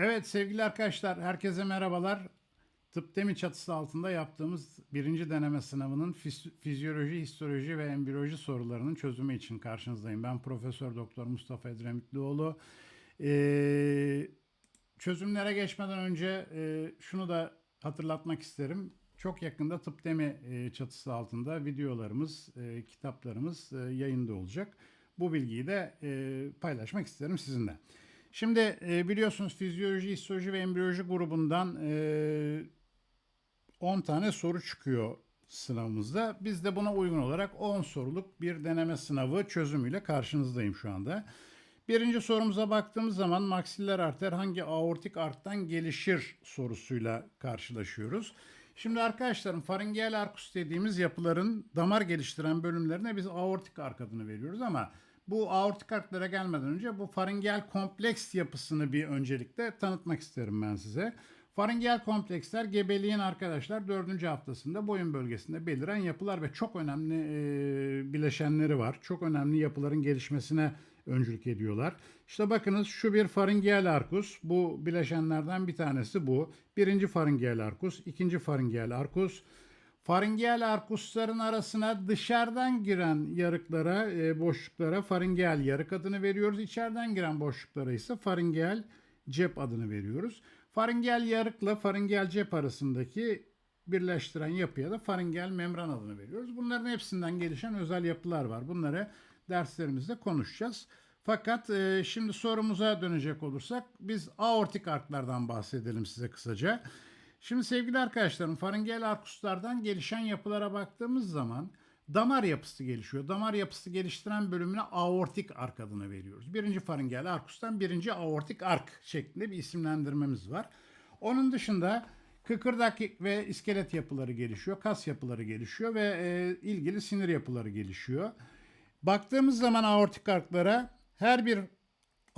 Evet sevgili arkadaşlar, herkese merhabalar. Tıp Demi çatısı altında yaptığımız birinci deneme sınavının fizyoloji, histoloji ve embriyoloji sorularının çözümü için karşınızdayım. Ben Profesör Doktor Mustafa Edremitlioğlu. Ee, çözümlere geçmeden önce e, şunu da hatırlatmak isterim. Çok yakında Tıp Demi e, çatısı altında videolarımız, e, kitaplarımız e, yayında olacak. Bu bilgiyi de e, paylaşmak isterim sizinle. Şimdi e, biliyorsunuz fizyoloji, histoloji ve embriyoloji grubundan e, 10 tane soru çıkıyor sınavımızda. Biz de buna uygun olarak 10 soruluk bir deneme sınavı çözümüyle karşınızdayım şu anda. Birinci sorumuza baktığımız zaman maksiller arter hangi aortik arttan gelişir sorusuyla karşılaşıyoruz. Şimdi arkadaşlarım faringeal arkus dediğimiz yapıların damar geliştiren bölümlerine biz aortik ark adını veriyoruz ama bu aortik arklara gelmeden önce bu faringeal kompleks yapısını bir öncelikle tanıtmak isterim ben size. Faringeal kompleksler gebeliğin arkadaşlar dördüncü haftasında boyun bölgesinde beliren yapılar ve çok önemli e, bileşenleri var. Çok önemli yapıların gelişmesine öncülük ediyorlar. İşte bakınız şu bir faringeal arkus. Bu bileşenlerden bir tanesi bu. Birinci faringeal arkus, ikinci faringeal arkus. Faringeal arkusların arasına dışarıdan giren yarıklara, e, boşluklara faringeal yarık adını veriyoruz. İçeriden giren boşluklara ise faringeal cep adını veriyoruz. Faringeal yarıkla faringeal cep arasındaki birleştiren yapıya da faringeal membran adını veriyoruz. Bunların hepsinden gelişen özel yapılar var. Bunları derslerimizde konuşacağız. Fakat e, şimdi sorumuza dönecek olursak biz aortik arklardan bahsedelim size kısaca. Şimdi sevgili arkadaşlarım faringeal arkuslardan gelişen yapılara baktığımız zaman damar yapısı gelişiyor. Damar yapısı geliştiren bölümüne aortik ark adını veriyoruz. Birinci faringeal arkustan birinci aortik ark şeklinde bir isimlendirmemiz var. Onun dışında kıkırdak ve iskelet yapıları gelişiyor, kas yapıları gelişiyor ve e, ilgili sinir yapıları gelişiyor. Baktığımız zaman aortik arklara her bir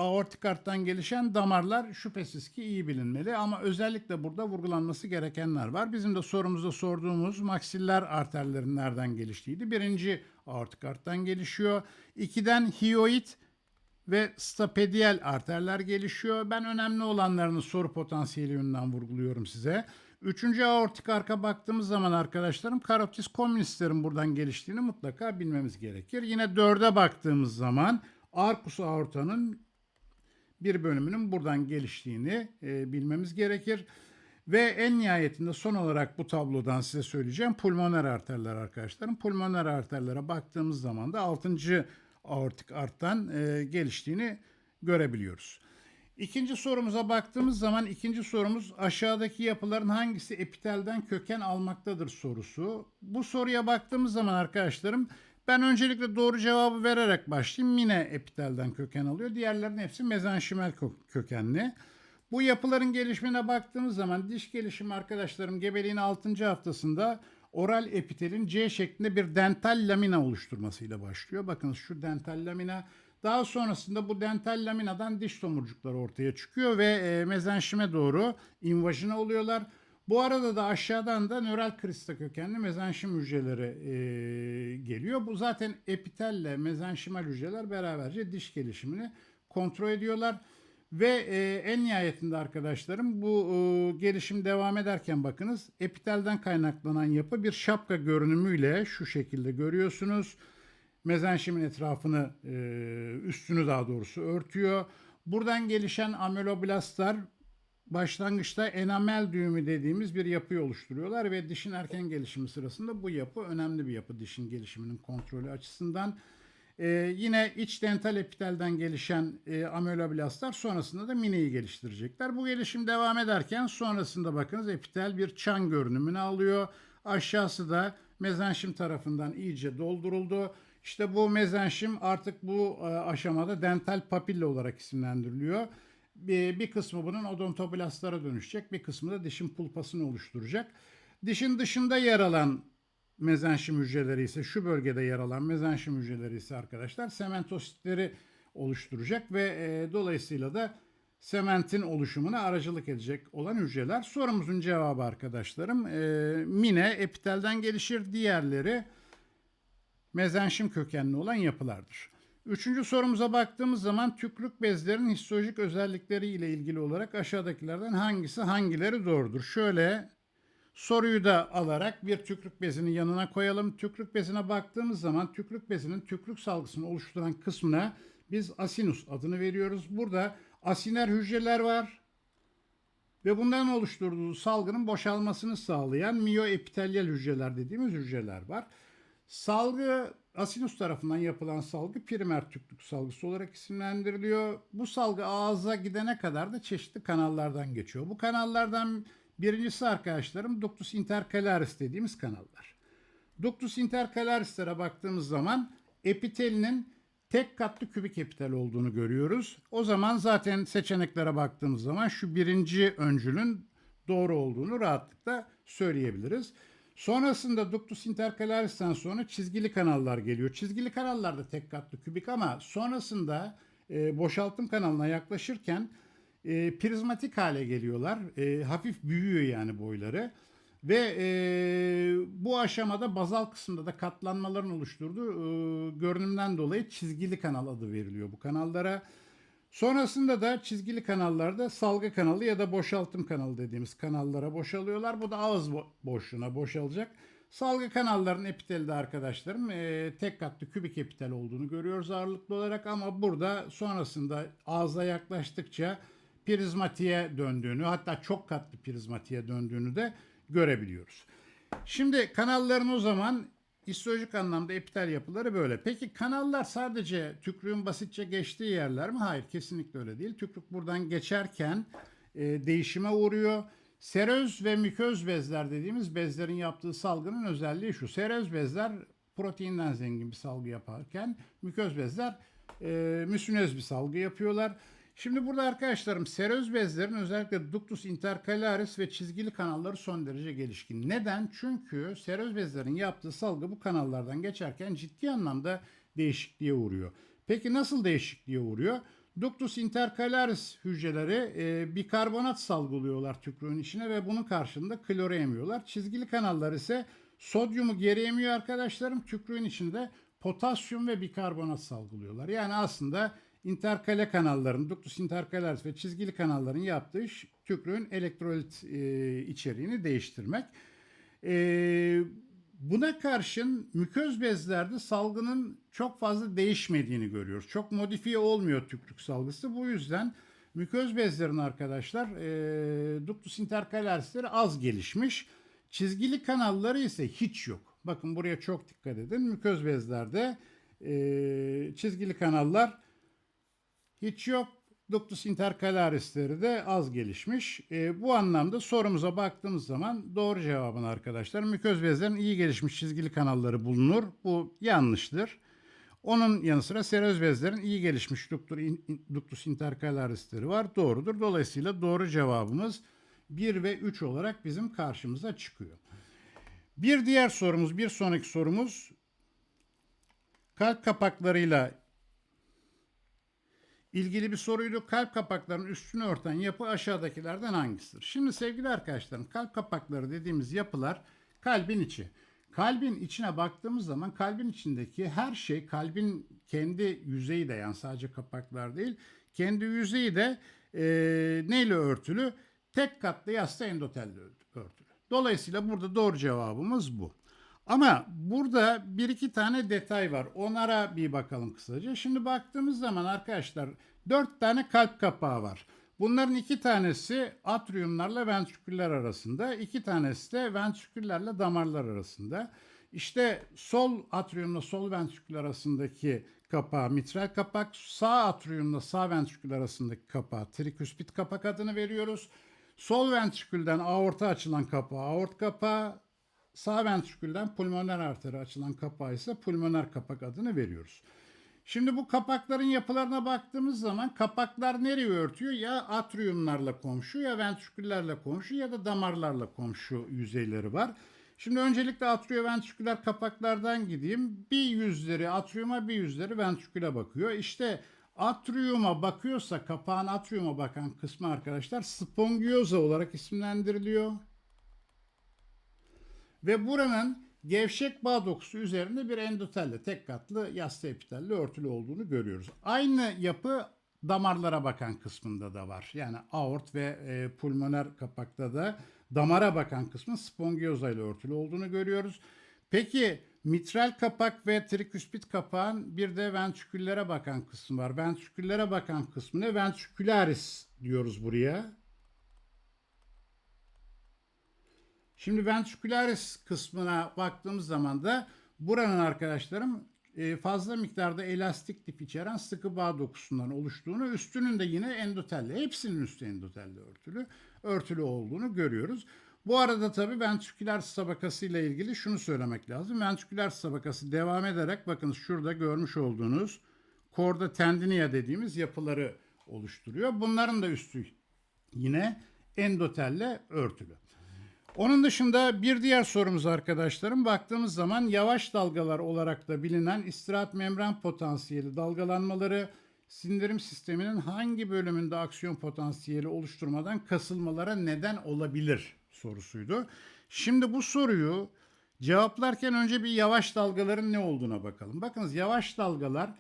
aortik arttan gelişen damarlar şüphesiz ki iyi bilinmeli ama özellikle burada vurgulanması gerekenler var. Bizim de sorumuzda sorduğumuz maksiller arterlerin nereden geliştiğiydi. Birinci aortik arttan gelişiyor. İkiden hioid ve stapedial arterler gelişiyor. Ben önemli olanlarını soru potansiyeli yönünden vurguluyorum size. Üçüncü aortik arka baktığımız zaman arkadaşlarım karotis communislerin buradan geliştiğini mutlaka bilmemiz gerekir. Yine dörde baktığımız zaman arkus aortanın bir bölümünün buradan geliştiğini e, bilmemiz gerekir. Ve en nihayetinde son olarak bu tablodan size söyleyeceğim pulmoner arterler arkadaşlarım. Pulmoner arterlere baktığımız zaman da 6. aortik arttan e, geliştiğini görebiliyoruz. İkinci sorumuza baktığımız zaman ikinci sorumuz aşağıdaki yapıların hangisi epitelden köken almaktadır sorusu. Bu soruya baktığımız zaman arkadaşlarım ben öncelikle doğru cevabı vererek başlayayım. Mine epitelden köken alıyor. Diğerlerinin hepsi mezenşimel kö- kökenli. Bu yapıların gelişimine baktığımız zaman diş gelişimi arkadaşlarım gebeliğin 6. haftasında oral epitelin C şeklinde bir dental lamina oluşturmasıyla başlıyor. Bakın şu dental lamina daha sonrasında bu dental laminadan diş tomurcukları ortaya çıkıyor ve e, mezenşime doğru invajine oluyorlar. Bu arada da aşağıdan da nöral krista kökenli mezenşim hücreleri e, geliyor. Bu zaten epitelle mezenşimal hücreler beraberce diş gelişimini kontrol ediyorlar. Ve e, en nihayetinde arkadaşlarım bu e, gelişim devam ederken bakınız epitelden kaynaklanan yapı bir şapka görünümüyle şu şekilde görüyorsunuz. Mezenşimin etrafını e, üstünü daha doğrusu örtüyor. Buradan gelişen ameloblastlar başlangıçta enamel düğümü dediğimiz bir yapıyı oluşturuyorlar ve dişin erken gelişimi sırasında bu yapı önemli bir yapı dişin gelişiminin kontrolü açısından. Ee, yine iç dental epitelden gelişen e, ameloblastlar sonrasında da mineyi geliştirecekler. Bu gelişim devam ederken sonrasında bakınız epitel bir çan görünümünü alıyor. Aşağısı da mezenşim tarafından iyice dolduruldu. İşte bu mezenşim artık bu e, aşamada dental papilla olarak isimlendiriliyor. Bir, bir kısmı bunun odontoblastlara dönüşecek, bir kısmı da dişin pulpasını oluşturacak. Dişin dışında yer alan mezenşim hücreleri ise şu bölgede yer alan mezenşim hücreleri ise arkadaşlar sementositleri oluşturacak ve e, dolayısıyla da sementin oluşumuna aracılık edecek olan hücreler. Sorumuzun cevabı arkadaşlarım e, mine epitelden gelişir, diğerleri mezenşim kökenli olan yapılardır. Üçüncü sorumuza baktığımız zaman tükrük bezlerin histolojik özellikleri ile ilgili olarak aşağıdakilerden hangisi hangileri doğrudur? Şöyle soruyu da alarak bir tükrük bezinin yanına koyalım. Tükrük bezine baktığımız zaman tükrük bezinin tükrük salgısını oluşturan kısmına biz asinus adını veriyoruz. Burada asiner hücreler var ve bunların oluşturduğu salgının boşalmasını sağlayan miyoepitelyal hücreler dediğimiz hücreler var. Salgı asinus tarafından yapılan salgı primer tükrük salgısı olarak isimlendiriliyor. Bu salgı ağza gidene kadar da çeşitli kanallardan geçiyor. Bu kanallardan birincisi arkadaşlarım ductus intercalaris dediğimiz kanallar. Ductus intercalaris'lere baktığımız zaman epitelinin tek katlı kübik epitel olduğunu görüyoruz. O zaman zaten seçeneklere baktığımız zaman şu birinci öncülün doğru olduğunu rahatlıkla söyleyebiliriz. Sonrasında ductus intercalaris'ten sonra çizgili kanallar geliyor. Çizgili kanallar da tek katlı kübik ama sonrasında e, boşaltım kanalına yaklaşırken e, prizmatik hale geliyorlar. E, hafif büyüyor yani boyları. Ve e, bu aşamada bazal kısımda da katlanmaların oluşturduğu e, görünümden dolayı çizgili kanal adı veriliyor bu kanallara. Sonrasında da çizgili kanallarda salgı kanalı ya da boşaltım kanalı dediğimiz kanallara boşalıyorlar. Bu da ağız bo- boşluğuna boşalacak. Salgı kanalların epitelde arkadaşlarım e, tek katlı kübik epitel olduğunu görüyoruz ağırlıklı olarak ama burada sonrasında ağza yaklaştıkça prizmatiğe döndüğünü hatta çok katlı prizmatiğe döndüğünü de görebiliyoruz. Şimdi kanalların o zaman histolojik anlamda epitel yapıları böyle. Peki kanallar sadece tükrüğün basitçe geçtiği yerler mi? Hayır kesinlikle öyle değil. Tükrük buradan geçerken e, değişime uğruyor. Seröz ve miköz bezler dediğimiz bezlerin yaptığı salgının özelliği şu. Seröz bezler proteinden zengin bir salgı yaparken miköz bezler e, müsünöz bir salgı yapıyorlar. Şimdi burada arkadaşlarım seröz bezlerin özellikle ductus intercalaris ve çizgili kanalları son derece gelişkin. Neden? Çünkü seröz bezlerin yaptığı salgı bu kanallardan geçerken ciddi anlamda değişikliğe uğruyor. Peki nasıl değişikliğe uğruyor? Ductus intercalaris hücreleri e, bikarbonat salgılıyorlar tükrüğün içine ve bunun karşılığında kloru emiyorlar. Çizgili kanallar ise sodyumu geri emiyor arkadaşlarım. Tükrüğün içinde potasyum ve bikarbonat salgılıyorlar. Yani aslında interkale kanalların, ductus intercalaris ve çizgili kanalların yaptığı iş tükrüğün elektrolit e, içeriğini değiştirmek. E, buna karşın müköz bezlerde salgının çok fazla değişmediğini görüyoruz. Çok modifiye olmuyor tükrük salgısı. Bu yüzden müköz bezlerin arkadaşlar e, ductus intercalarisleri az gelişmiş. Çizgili kanalları ise hiç yok. Bakın buraya çok dikkat edin. Müköz bezlerde e, çizgili kanallar hiç yok. Ductus intercalarisleri de az gelişmiş. E, bu anlamda sorumuza baktığımız zaman doğru cevabın arkadaşlar müköz bezlerin iyi gelişmiş çizgili kanalları bulunur. Bu yanlıştır. Onun yanı sıra seröz bezlerin iyi gelişmiş ductus intercalarisleri var. Doğrudur. Dolayısıyla doğru cevabımız 1 ve 3 olarak bizim karşımıza çıkıyor. Bir diğer sorumuz, bir sonraki sorumuz kalp kapaklarıyla ilgili bir soruydu. Kalp kapaklarının üstünü örten yapı aşağıdakilerden hangisidir? Şimdi sevgili arkadaşlarım kalp kapakları dediğimiz yapılar kalbin içi. Kalbin içine baktığımız zaman kalbin içindeki her şey kalbin kendi yüzeyi de yani sadece kapaklar değil kendi yüzeyi de e, neyle örtülü? Tek katlı yassı endotelle örtülü. Dolayısıyla burada doğru cevabımız bu. Ama burada bir iki tane detay var. Onlara bir bakalım kısaca. Şimdi baktığımız zaman arkadaşlar dört tane kalp kapağı var. Bunların iki tanesi atriumlarla ventriküller arasında, iki tanesi de ventriküllerle damarlar arasında. İşte sol atriumla sol ventrikül arasındaki kapağı mitral kapak, sağ atriumla sağ ventrikül arasındaki kapağı triküspit kapak adını veriyoruz. Sol ventrikülden aorta açılan kapağı aort kapağı, sağ ventrikülden pulmoner arteri açılan kapağı ise pulmoner kapak adını veriyoruz. Şimdi bu kapakların yapılarına baktığımız zaman kapaklar nereye örtüyor? Ya atriumlarla komşu ya ventriküllerle komşu ya da damarlarla komşu yüzeyleri var. Şimdi öncelikle atrioventriküler kapaklardan gideyim. Bir yüzleri atriuma bir yüzleri ventriküle bakıyor. İşte atriuma bakıyorsa kapağın atriuma bakan kısmı arkadaşlar spongioza olarak isimlendiriliyor. Ve buranın gevşek bağ dokusu üzerinde bir endotelle, tek katlı yassı epitelle örtülü olduğunu görüyoruz. Aynı yapı damarlara bakan kısmında da var. Yani aort ve e, pulmoner kapakta da damara bakan kısmın spongioza ile örtülü olduğunu görüyoruz. Peki mitral kapak ve triküspit kapağın bir de ventriküllere bakan kısmı var. Ventriküllere bakan kısmı ne? Ventricularis diyoruz buraya. Şimdi ventricularis kısmına baktığımız zaman da buranın arkadaşlarım e, fazla miktarda elastik tip içeren sıkı bağ dokusundan oluştuğunu, üstünün de yine endotelle, hepsinin üstü endotelle örtülü, örtülü olduğunu görüyoruz. Bu arada tabii ventriküler tabakası ile ilgili şunu söylemek lazım. Ventriküler tabakası devam ederek bakın şurada görmüş olduğunuz korda tendinia dediğimiz yapıları oluşturuyor. Bunların da üstü yine endotelle örtülü. Onun dışında bir diğer sorumuz arkadaşlarım baktığımız zaman yavaş dalgalar olarak da bilinen istirahat membran potansiyeli dalgalanmaları sindirim sisteminin hangi bölümünde aksiyon potansiyeli oluşturmadan kasılmalara neden olabilir sorusuydu. Şimdi bu soruyu cevaplarken önce bir yavaş dalgaların ne olduğuna bakalım. Bakınız yavaş dalgalar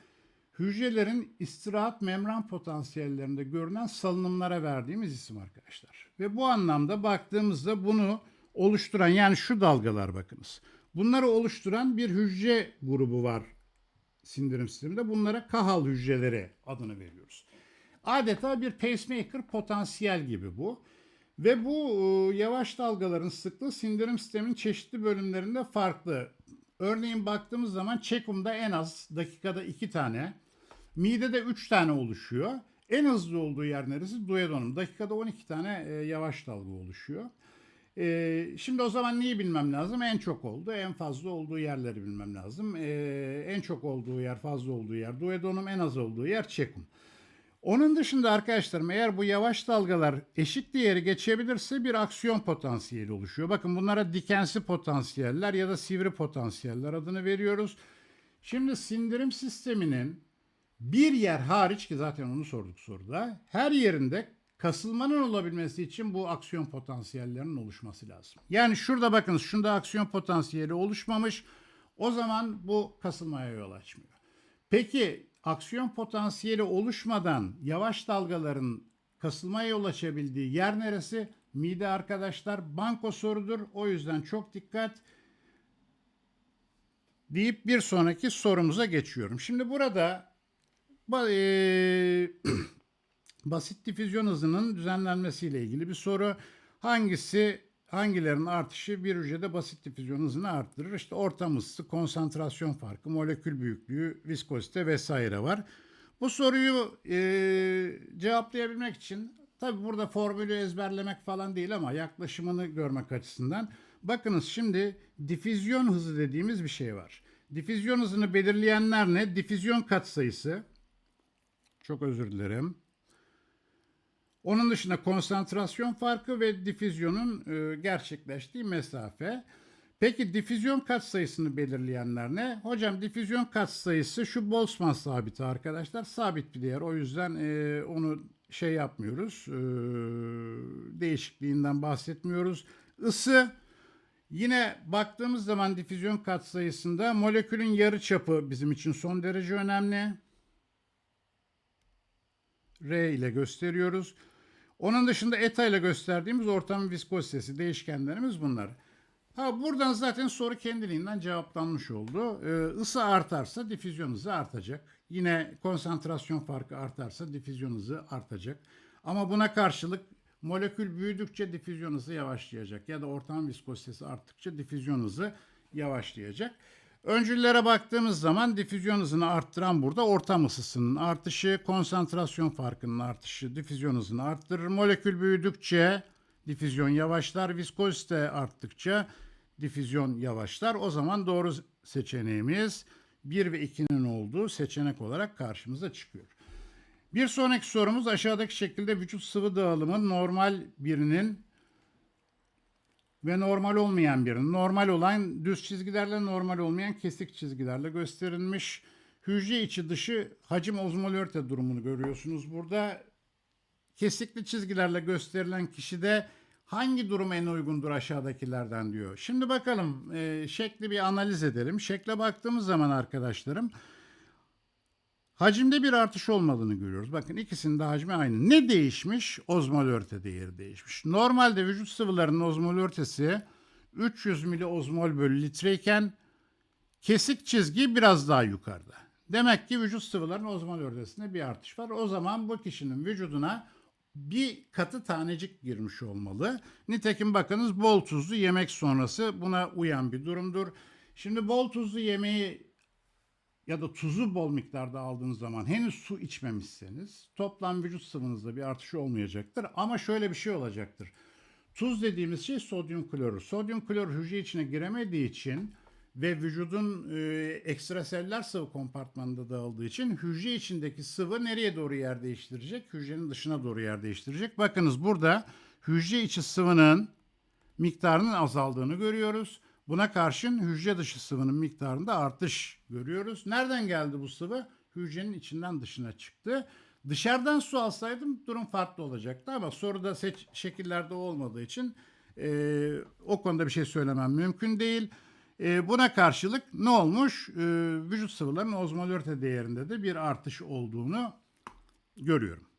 hücrelerin istirahat membran potansiyellerinde görünen salınımlara verdiğimiz isim arkadaşlar. Ve bu anlamda baktığımızda bunu oluşturan yani şu dalgalar bakınız. Bunları oluşturan bir hücre grubu var sindirim sisteminde. Bunlara kahal hücreleri adını veriyoruz. Adeta bir pacemaker potansiyel gibi bu. Ve bu e, yavaş dalgaların sıklığı sindirim sisteminin çeşitli bölümlerinde farklı. Örneğin baktığımız zaman çekumda en az dakikada 2 tane, midede 3 tane oluşuyor. En hızlı olduğu yer neresi? Duodenum. Dakikada 12 tane e, yavaş dalga oluşuyor. E, şimdi o zaman neyi bilmem lazım? En çok olduğu, en fazla olduğu yerleri bilmem lazım. E, en çok olduğu yer, fazla olduğu yer. Duodenum en az olduğu yer çekum. Onun dışında arkadaşlarım eğer bu yavaş dalgalar eşit değeri geçebilirse bir aksiyon potansiyeli oluşuyor. Bakın bunlara dikensi potansiyeller ya da sivri potansiyeller adını veriyoruz. Şimdi sindirim sisteminin bir yer hariç ki zaten onu sorduk soruda her yerinde kasılmanın olabilmesi için bu aksiyon potansiyellerinin oluşması lazım. Yani şurada bakınız şunda aksiyon potansiyeli oluşmamış o zaman bu kasılmaya yol açmıyor. Peki aksiyon potansiyeli oluşmadan yavaş dalgaların kasılmaya yol açabildiği yer neresi? Mide arkadaşlar banko sorudur. O yüzden çok dikkat deyip bir sonraki sorumuza geçiyorum. Şimdi burada eee, basit difüzyon hızının düzenlenmesiyle ilgili bir soru. Hangisi hangilerinin artışı bir hücrede basit difüzyon hızını arttırır? İşte ortam ısısı, konsantrasyon farkı, molekül büyüklüğü, viskozite vesaire var. Bu soruyu eee, cevaplayabilmek için tabi burada formülü ezberlemek falan değil ama yaklaşımını görmek açısından bakınız şimdi difüzyon hızı dediğimiz bir şey var. Difüzyon hızını belirleyenler ne? Difüzyon katsayısı. Çok özür dilerim. Onun dışında konsantrasyon farkı ve difüzyonun e, gerçekleştiği mesafe. Peki difüzyon katsayısını belirleyenler ne? Hocam difüzyon katsayısı şu Boltzmann sabiti arkadaşlar. Sabit bir değer. O yüzden e, onu şey yapmıyoruz. E, değişikliğinden bahsetmiyoruz. Isı yine baktığımız zaman difüzyon katsayısında molekülün yarıçapı bizim için son derece önemli. R ile gösteriyoruz. Onun dışında eta ile gösterdiğimiz ortamın viskozitesi değişkenlerimiz bunlar. Ha buradan zaten soru kendiliğinden cevaplanmış oldu. Ee, ısı artarsa difüzyon hızı artacak. Yine konsantrasyon farkı artarsa difüzyon hızı artacak. Ama buna karşılık molekül büyüdükçe difüzyon hızı yavaşlayacak ya da ortam viskozitesi arttıkça difüzyon hızı yavaşlayacak. Öncüllere baktığımız zaman difüzyon hızını arttıran burada ortam ısısının artışı, konsantrasyon farkının artışı difüzyon hızını arttırır. Molekül büyüdükçe difüzyon yavaşlar, viskozite arttıkça difüzyon yavaşlar. O zaman doğru seçeneğimiz 1 ve 2'nin olduğu seçenek olarak karşımıza çıkıyor. Bir sonraki sorumuz aşağıdaki şekilde vücut sıvı dağılımı normal birinin ve normal olmayan birinin. Normal olan düz çizgilerle normal olmayan kesik çizgilerle gösterilmiş. Hücre içi dışı hacim ozmolörte durumunu görüyorsunuz burada. Kesikli çizgilerle gösterilen kişide Hangi durum en uygundur aşağıdakilerden diyor. Şimdi bakalım e, şekli bir analiz edelim. Şekle baktığımız zaman arkadaşlarım hacimde bir artış olmadığını görüyoruz. Bakın ikisinin de hacmi aynı. Ne değişmiş? Ozmol değeri değişmiş. Normalde vücut sıvılarının ozmol 300 miliozmol bölü litreyken kesik çizgi biraz daha yukarıda. Demek ki vücut sıvılarının ozmol ördesinde bir artış var. O zaman bu kişinin vücuduna bir katı tanecik girmiş olmalı. Nitekim bakınız bol tuzlu yemek sonrası buna uyan bir durumdur. Şimdi bol tuzlu yemeği ya da tuzu bol miktarda aldığınız zaman henüz su içmemişseniz toplam vücut sıvınızda bir artış olmayacaktır. Ama şöyle bir şey olacaktır. Tuz dediğimiz şey sodyum klorür. Sodyum klorür hücre içine giremediği için ve vücudun e, ekstraseller sıvı kompartmanında dağıldığı için hücre içindeki sıvı nereye doğru yer değiştirecek? Hücrenin dışına doğru yer değiştirecek. Bakınız burada hücre içi sıvının miktarının azaldığını görüyoruz. Buna karşın hücre dışı sıvının miktarında artış görüyoruz. Nereden geldi bu sıvı? Hücrenin içinden dışına çıktı. Dışarıdan su alsaydım durum farklı olacaktı ama soruda seç şekillerde olmadığı için e, o konuda bir şey söylemem mümkün değil. E, buna karşılık ne olmuş? E, vücut sıvılarının ozmolörte değerinde de bir artış olduğunu görüyorum.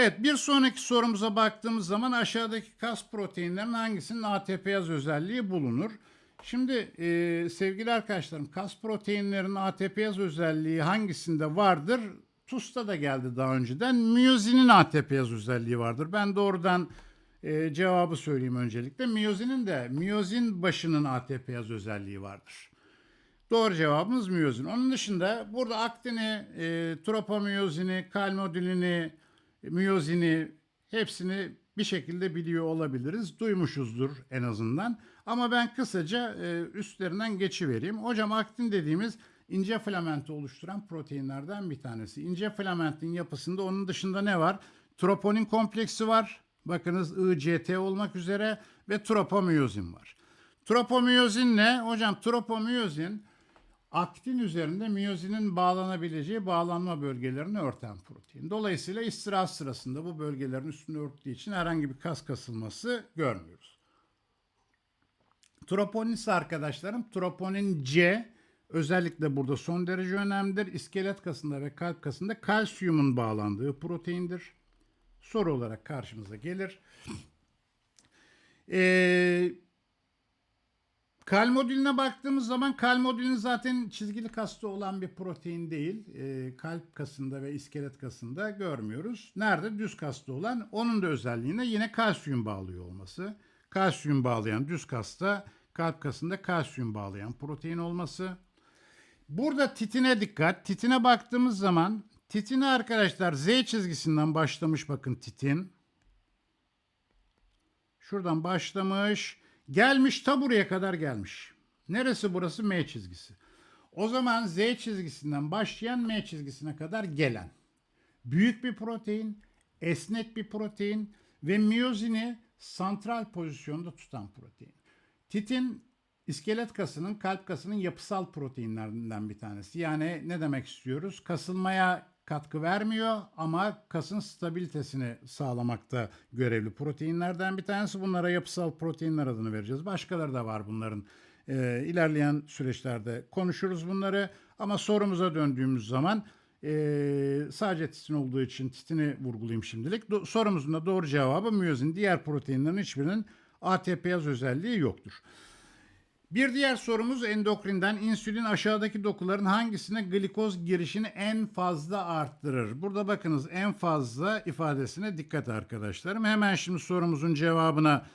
Evet bir sonraki sorumuza baktığımız zaman aşağıdaki kas proteinlerin hangisinin ATP yaz özelliği bulunur? Şimdi e, sevgili arkadaşlarım kas proteinlerin ATP yaz özelliği hangisinde vardır? TUS'ta da geldi daha önceden. Miyozinin ATP yaz özelliği vardır. Ben doğrudan e, cevabı söyleyeyim öncelikle. Miyozinin de miyozin başının ATP yaz özelliği vardır. Doğru cevabımız miyozin. Onun dışında burada aktini, e, tropomiyozini, kalmodülini, miyozini hepsini bir şekilde biliyor olabiliriz. Duymuşuzdur en azından. Ama ben kısaca e, üstlerinden geçivereyim. Hocam aktin dediğimiz ince filamenti oluşturan proteinlerden bir tanesi. İnce filamentin yapısında onun dışında ne var? Troponin kompleksi var. Bakınız ICT olmak üzere ve tropomiyozin var. Tropomiyozin ne? Hocam tropomiyozin aktin üzerinde miyozinin bağlanabileceği bağlanma bölgelerini örten protein. Dolayısıyla istirahat sırasında bu bölgelerin üstünü örttüğü için herhangi bir kas kasılması görmüyoruz. Troponin ise arkadaşlarım troponin C özellikle burada son derece önemlidir. İskelet kasında ve kalp kasında kalsiyumun bağlandığı proteindir. Soru olarak karşımıza gelir. Eee Kalmodüline baktığımız zaman kalmodülin zaten çizgili kasta olan bir protein değil. E, kalp kasında ve iskelet kasında görmüyoruz. Nerede? Düz kasta olan. Onun da özelliğine yine kalsiyum bağlıyor olması. Kalsiyum bağlayan düz kasta, kalp kasında kalsiyum bağlayan protein olması. Burada titine dikkat. Titine baktığımız zaman titine arkadaşlar Z çizgisinden başlamış bakın titin. Şuradan başlamış. Gelmiş ta buraya kadar gelmiş. Neresi burası? M çizgisi. O zaman Z çizgisinden başlayan M çizgisine kadar gelen. Büyük bir protein, esnek bir protein ve miyozini santral pozisyonda tutan protein. Titin iskelet kasının, kalp kasının yapısal proteinlerinden bir tanesi. Yani ne demek istiyoruz? Kasılmaya katkı vermiyor ama kasın stabilitesini sağlamakta görevli proteinlerden bir tanesi. Bunlara yapısal proteinler adını vereceğiz. Başkaları da var bunların. Ee, ilerleyen süreçlerde konuşuruz bunları. Ama sorumuza döndüğümüz zaman e, sadece titin olduğu için titini vurgulayayım şimdilik. Do- sorumuzun da doğru cevabı miyozin. Diğer proteinlerin hiçbirinin ATP yaz özelliği yoktur. Bir diğer sorumuz endokrinden insülin aşağıdaki dokuların hangisine glikoz girişini en fazla arttırır? Burada bakınız en fazla ifadesine dikkat arkadaşlarım. Hemen şimdi sorumuzun cevabına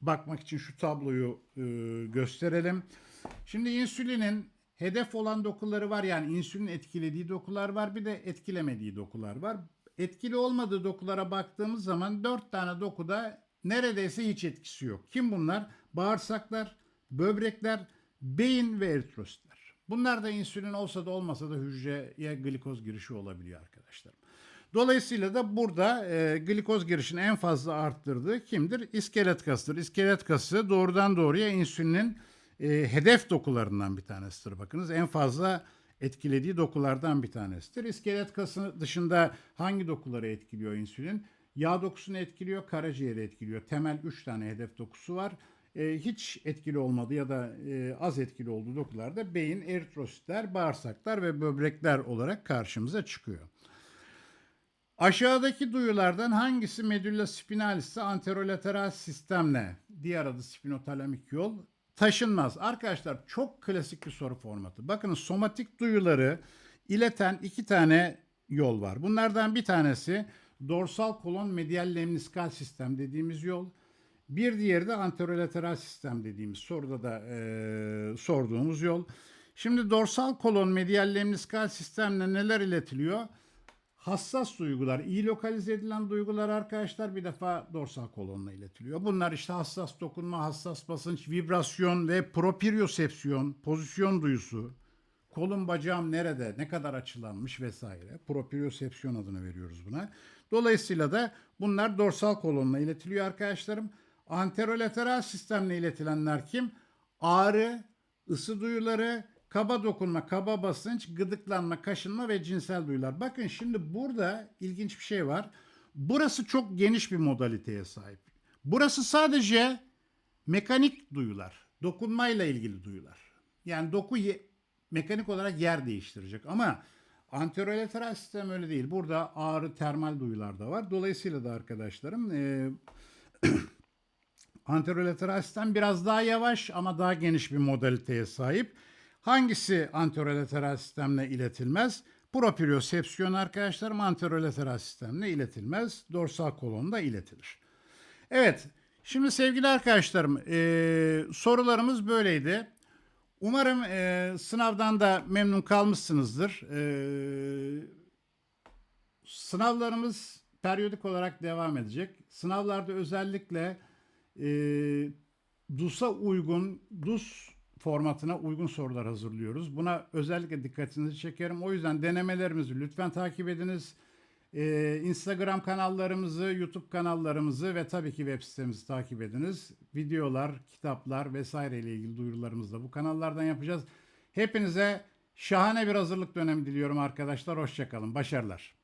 bakmak için şu tabloyu e, gösterelim. Şimdi insülinin hedef olan dokuları var yani insülin etkilediği dokular var bir de etkilemediği dokular var. Etkili olmadığı dokulara baktığımız zaman 4 tane dokuda neredeyse hiç etkisi yok. Kim bunlar? Bağırsaklar, böbrekler, beyin ve eritrositler. Bunlar da insülin olsa da olmasa da hücreye glikoz girişi olabiliyor arkadaşlar. Dolayısıyla da burada e, glikoz girişini en fazla arttırdığı kimdir? İskelet kasıdır. İskelet kası doğrudan doğruya insülinin e, hedef dokularından bir tanesidir. Bakınız en fazla etkilediği dokulardan bir tanesidir. İskelet kası dışında hangi dokuları etkiliyor insülin? Yağ dokusunu etkiliyor, karaciğeri etkiliyor. Temel 3 tane hedef dokusu var. E, hiç etkili olmadı ya da e, az etkili olduğu dokularda beyin, eritrositler, bağırsaklar ve böbrekler olarak karşımıza çıkıyor. Aşağıdaki duyulardan hangisi medulla spinalis ise anterolateral sistemle, diğer adı spinotalamik yol, taşınmaz? Arkadaşlar çok klasik bir soru formatı. Bakın somatik duyuları ileten iki tane yol var. Bunlardan bir tanesi dorsal kolon medial lemniskal sistem dediğimiz yol. Bir diğeri de anterolateral sistem dediğimiz soruda da eee, sorduğumuz yol. Şimdi dorsal kolon medial lemniskal sistemle neler iletiliyor? Hassas duygular, iyi lokalize edilen duygular arkadaşlar bir defa dorsal kolonla iletiliyor. Bunlar işte hassas dokunma, hassas basınç, vibrasyon ve propriosepsiyon, pozisyon duyusu, kolun bacağım nerede, ne kadar açılanmış vesaire. Propriosepsiyon adını veriyoruz buna. Dolayısıyla da bunlar dorsal kolonla iletiliyor arkadaşlarım. Anterolateral sistemle iletilenler kim? Ağrı, ısı duyuları, kaba dokunma, kaba basınç, gıdıklanma, kaşınma ve cinsel duyular. Bakın şimdi burada ilginç bir şey var. Burası çok geniş bir modaliteye sahip. Burası sadece mekanik duyular, dokunmayla ilgili duyular. Yani doku mekanik olarak yer değiştirecek ama anterolateral sistem öyle değil. Burada ağrı termal duyular da var. Dolayısıyla da arkadaşlarım e, anterolateral sistem biraz daha yavaş ama daha geniş bir modaliteye sahip. Hangisi anterolateral sistemle iletilmez? Propriosepsiyon arkadaşlarım anterolateral sistemle iletilmez. Dorsal kolonda iletilir. Evet, şimdi sevgili arkadaşlarım e, sorularımız böyleydi. Umarım e, sınavdan da memnun kalmışsınızdır. E, sınavlarımız periyodik olarak devam edecek. Sınavlarda özellikle e, DUS'a uygun, DUS formatına uygun sorular hazırlıyoruz. Buna özellikle dikkatinizi çekerim. O yüzden denemelerimizi lütfen takip ediniz. Ee, Instagram kanallarımızı, YouTube kanallarımızı ve tabii ki web sitemizi takip ediniz. Videolar, kitaplar vesaire ile ilgili duyurularımızı da bu kanallardan yapacağız. Hepinize şahane bir hazırlık dönemi diliyorum arkadaşlar. Hoşçakalın. Başarılar.